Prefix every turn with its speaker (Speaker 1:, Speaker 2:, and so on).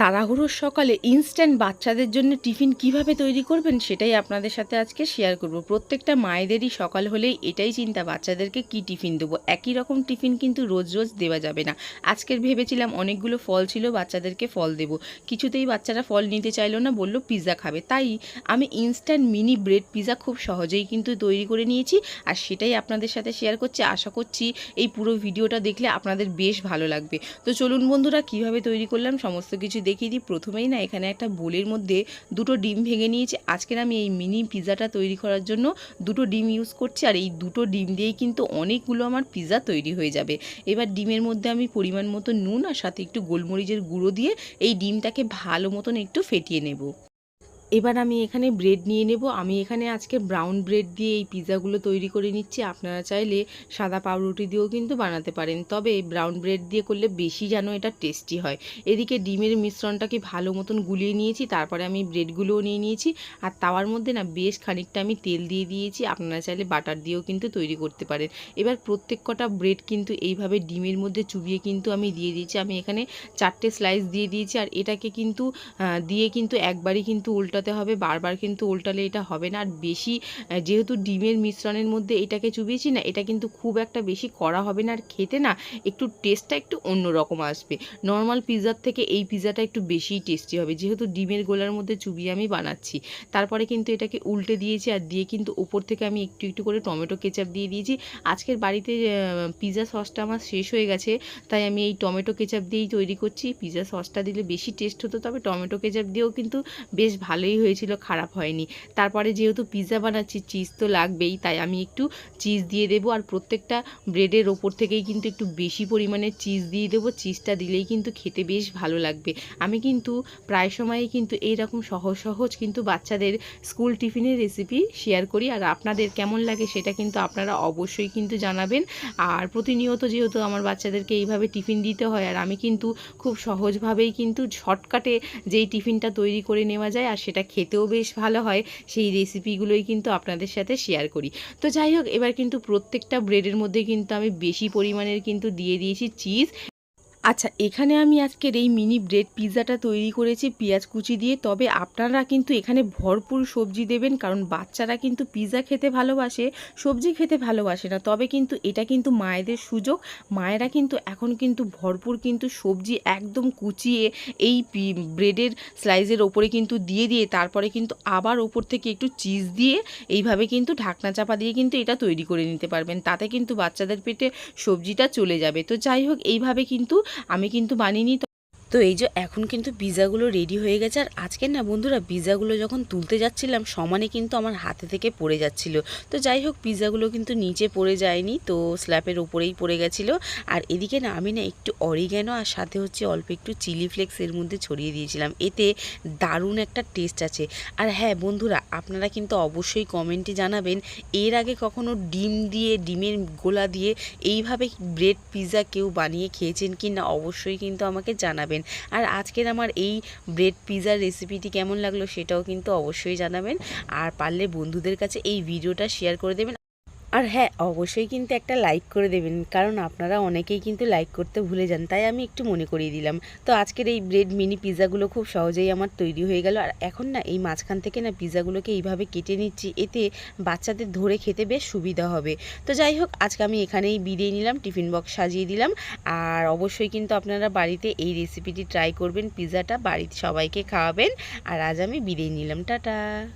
Speaker 1: তাড়াহুড়োর সকালে ইনস্ট্যান্ট বাচ্চাদের জন্য টিফিন কীভাবে তৈরি করবেন সেটাই আপনাদের সাথে আজকে শেয়ার করব। প্রত্যেকটা মায়েদেরই সকাল হলেই এটাই চিন্তা, বাচ্চাদেরকে কি টিফিন দেবো? একই রকম টিফিন কিন্তু রোজ রোজ দেওয়া যাবে না। আজকের ভেবেছিলাম অনেকগুলো ফল ছিল, বাচ্চাদেরকে ফল দেবো। কিছুতেই বাচ্চারা ফল নিতে চাইলো না, বলল পিৎজা খাবে। তাই আমি ইনস্ট্যান্ট মিনি ব্রেড পিৎজা খুব সহজেই কিন্তু তৈরি করে নিয়েছি আর সেটাই আপনাদের সাথে শেয়ার করছি। আশা করছি এই পুরো ভিডিওটা দেখলে আপনাদের বেশ ভালো লাগবে। তো চলুন বন্ধুরা, কীভাবে তৈরি করলাম, সমস্ত কিছু দেখিয়ে দিই। প্রথমেই না এখানে একটা বোলের মধ্যে দুটো ডিম ভেঙে নিয়েছি। আজকের আমি এই মিনি পিজাটা তৈরি করার জন্য দুটো ডিম ইউজ করছি আর এই দুটো ডিম দিয়েই কিন্তু অনেকগুলো আমার পিজা তৈরি হয়ে যাবে। এবার ডিমের মধ্যে আমি পরিমাণ মতো নুন আর সাথে একটু গোলমরিচের গুঁড়ো দিয়ে এই ডিমটাকে ভালো মতন একটু ফেটিয়ে নেব। এবার আমি এখানে ব্রেড নিয়ে নেব। আমি এখানে আজকে ব্রাউন ব্রেড দিয়ে এই পিৎজাগুলো তৈরি করে নিচ্ছি। আপনারা চাইলে সাদা পাউরুটি দিয়েও কিন্তু বানাতে পারেন। তবে ব্রাউন ব্রেড দিয়ে করলে বেশি যেন এটা টেস্টি হয়। এদিকে ডিমের মিশ্রণটাকে ভালো মতন গুলিয়ে নিয়েছি, তারপরে আমি ব্রেডগুলোও নিয়ে নিয়েছি। আর তাওয়ার মধ্যে না বেশ খানিকটা আমি তেল দিয়ে দিয়েছি। আপনারা চাইলে বাটার দিয়েও কিন্তু তৈরি করতে পারেন। এবার প্রত্যেক কটা ব্রেড কিন্তু এইভাবে ডিমের মধ্যে চুবিয়ে কিন্তু আমি দিয়ে দিয়েছি। আমি এখানে চারটে স্লাইস দিয়ে দিয়েছি। আর এটাকে কিন্তু দিয়ে কিন্তু একবারই কিন্তু উল্টাতে হবে, বারবার কিন্তু উল্টালে এটা হবে না। আর বেশি যেহেতু ডিমের মিশ্রণের মধ্যে এটাকে চুবিয়েছি না, এটা কিন্তু খুব একটা বেশি করা হবে না আর খেতে না, একটু টেস্টটা একটু অন্য রকম আসবে। নর্মাল পিৎজার থেকে এই পিৎজাটা একটু বেশিই টেস্টি হবে। যেহেতু ডিমের গোলার মধ্যে চুবিয়ে আমি বানাচ্ছি, তারপরে কিন্তু এটাকে উল্টে দিয়েছি আর দিয়ে কিন্তু উপর থেকে আমি একটু একটু করে টমেটো কেচাপ দিয়ে দিয়েছি। আজকের বাড়িতে পিৎজা সসটা আমার শেষ হয়ে গেছে, তাই আমি এই টমেটো কেচাপ দিয়েই তৈরি করছি। পিৎজা সসটা দিলে বেশি টেস্ট হতো, তবে টমেটো কেচাপ দিয়েও কিন্তু বেশ ভালোই হয়েছিল, খারাপ হয়নি। তারপরে যেহেতু পিৎজা বানাচ্ছি চিজ তো লাগবেই, তাই আমি একটু চিজ দিয়ে দেবো। আর প্রত্যেকটা ব্রেডের ওপর থেকেই কিন্তু একটু বেশি পরিমাণে চিজ দিয়ে দেবো। চিজটা দিলেই কিন্তু খেতে বেশ ভালো লাগবে। আমি কিন্তু প্রায় সময়ই কিন্তু এইরকম সহজ সহজ কিন্তু বাচ্চাদের স্কুল টিফিনের রেসিপি শেয়ার করি। আর আপনাদের কেমন লাগে সেটা কিন্তু আপনারা অবশ্যই কিন্তু জানাবেন। আর প্রতিনিয়ত যেহেতু আমার বাচ্চাদেরকে এইভাবে টিফিন দিতে হয়, আর আমি কিন্তু খুব সহজভাবেই কিন্তু শর্টকাটে যেই টিফিনটা তৈরি করে নেওয়া যায়, আর সেটা খেতেও বেশ ভালো হয়। সেই রেসিপিগুলোই কিন্তু আপনাদের সাথে শেয়ার করি। তো যাই হোক, এবার কিন্তু প্রত্যেকটা ব্রেডের মধ্যে কিন্তু আমি বেশি পরিমাণের কিন্তু দিয়ে দিয়েছি চিজ আচ্ছা এখানে আমি আজকের এই মিনি ব্রেড পিৎজাটা তৈরি করেছি পেঁয়াজ কুচি দিয়ে। তবে আপনারা কিন্তু এখানে ভরপুর সবজি দেবেন, কারণ বাচ্চারা কিন্তু পিৎজা খেতে ভালোবাসে, সবজি খেতে ভালোবাসে না। তবে কিন্তু এটা কিন্তু মায়েদের সুযোগ। মায়েরা কিন্তু এখন কিন্তু ভরপুর কিন্তু সবজি একদম কুচিয়ে এই ব্রেডের স্লাইসের ওপরে কিন্তু দিয়ে দিয়ে, তারপরে কিন্তু আবার ওপর থেকে একটু চিজ দিয়ে এইভাবে কিন্তু ঢাকনা চাপা দিয়ে কিন্তু এটা তৈরি করে নিতে পারবেন। তাতে কিন্তু বাচ্চাদের পেটে সবজিটা চলে যাবে। তো যাই হোক, এইভাবে কিন্তু আমি কিন্তু বানিয়ে তো এই যে এখন কিন্তু পিৎজাগুলো রেডি হয়ে গেছে। আর আজকে না বন্ধুরা পিজাগুলো যখন তুলতে যাচ্ছিলাম, সমানে কিন্তু আমার হাতে থেকে পড়ে যাচ্ছিল। তো যাই হোক পিৎজাগুলো কিন্তু নিচে পড়ে যায়নি, তো স্ল্যাপের উপরেই পড়ে গেছিল। আর এদিকে না আমি না একটু অরিগ্যানো আর সাথে হচ্ছে অল্প একটু চিলি ফ্লেক্স এর মধ্যে ছড়িয়ে দিয়েছিলাম। এতে দারুণ একটা টেস্ট আছে। আর হ্যাঁ বন্ধুরা, আপনারা কিন্তু অবশ্যই কমেন্টে জানাবেন, এর আগে কখনো ডিম দিয়ে, ডিমের গোলা দিয়ে এইভাবে ব্রেড পিৎজা কেউ বানিয়ে খেয়েছেন কি না অবশ্যই কিন্তু আমাকে জানাবেন। আর আজকের আমার এই ব্রেড পিজার রেসিপিটি কেমন লাগল সেটাও কিন্তু অবশ্যই জানাবেন। আর পারলে বন্ধুদের কাছে এই ভিডিওটা শেয়ার করে দেবেন। আর হ্যাঁ অবশ্যই কিন্তু একটা লাইক করে দেবেন, কারণ আপনারা অনেকেই কিন্তু লাইক করতে ভুলে যান, তাই আমি একটু মনে করিয়ে দিলাম। তো আজকের এই ব্রেড মিনি পিৎজাগুলো খুব সহজেই আমার তৈরি হয়ে গেল, আর এখন না এই মাঝখান থেকে না পিৎজাগুলোকে এইভাবে কেটে নিচ্ছি, এতে বাচ্চাদের ধরে খেতে বেশ সুবিধা হবে। তো যাই হোক, আজকে আমি এখানেই বিরিয়ে নিলাম, টিফিন বক্স সাজিয়ে দিলাম, আর অবশ্যই কিন্তু আপনারা বাড়িতে এই রেসিপিটি ট্রাই করবেন পিৎজাটা বাড়িতে সবাইকে খাওয়াবেন, আর আজ আমি বিরিয়ে নিলাম, টাটা!